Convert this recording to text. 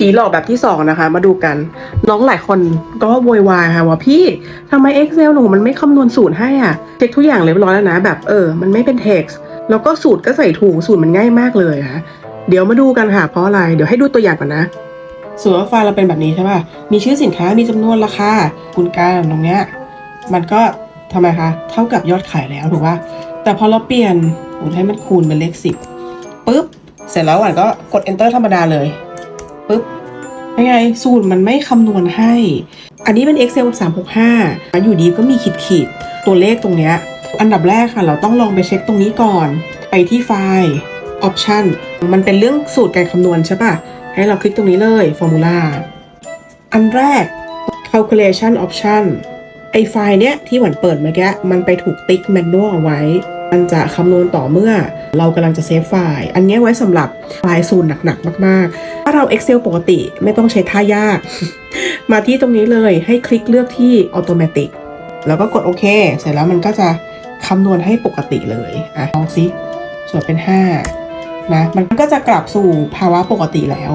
ผีหลอกแบบที่สองนะคะ มาดูกัน น้องหลายคนก็โวยวายค่ะว่าพี่ทำไม Excel หนูมันไม่คำนวณสูตรให้อะเช็คทุกอย่างเรียบร้อยแล้วนะ แบบเออ มันไม่เป็น text แล้วก็สูตรก็ใส่ถูกสูตรมันง่ายมากเลยค่ะเดี๋ยวมาดูกันค่ะ เพราะอะไร เดี๋ยวให้ดูตัวอย่างก่อนนะส่วนว่าไฟล์เราเป็นแบบนี้ใช่ป่ะมีชื่อสินค้ามีจำนวนราคาคุณการตรงเนี้ยมันก็ทำไมคะเท่ากับยอดขายแล้วถูกป่ะแต่พอเราเปลี่ยนให้มันคูณเป็นเลขสิบปุ๊บเสร็จแล้วหวันก็กด enter ธรรมดาเลย ปุ๊บยังไงสูตรมันไม่คำนวณให้ อันนี้เป็น Excel 365อยู่ดีก็มีขีดขีดตัวเลขตรงเนี้ย อันดับแรกค่ะ เราต้องลองไปเช็คตรงนี้ก่อน ไปที่ไฟล์ Option มันเป็นเรื่องสูตรการคำนวณใช่ปะให้เราคลิกตรงนี้เลย Formula อันแรก calculation option ไอไฟล์เนี้ยที่หวันเปิดเมื่อกี้มันไปถูกติ๊ก manual เอาไว้ มันจะคำนวณต่อเมื่อ เรากำลังจะเซฟไฟล์ อันนี้ไว้สำหรับไฟล์สูตรหนักๆมากๆ ถ้าเรา Excel ปกติไม่ต้องใช้ท่ายาก มาที่ตรงนี้เลยให้คลิกเลือกที่ automatic แล้วก็กดโอเค เสร็จแล้วมันก็จะคำนวณให้ปกติเลย อะลองซิส่วนเป็น 5 นะ มันก็จะกลับสู่ภาวะปกติแล้ว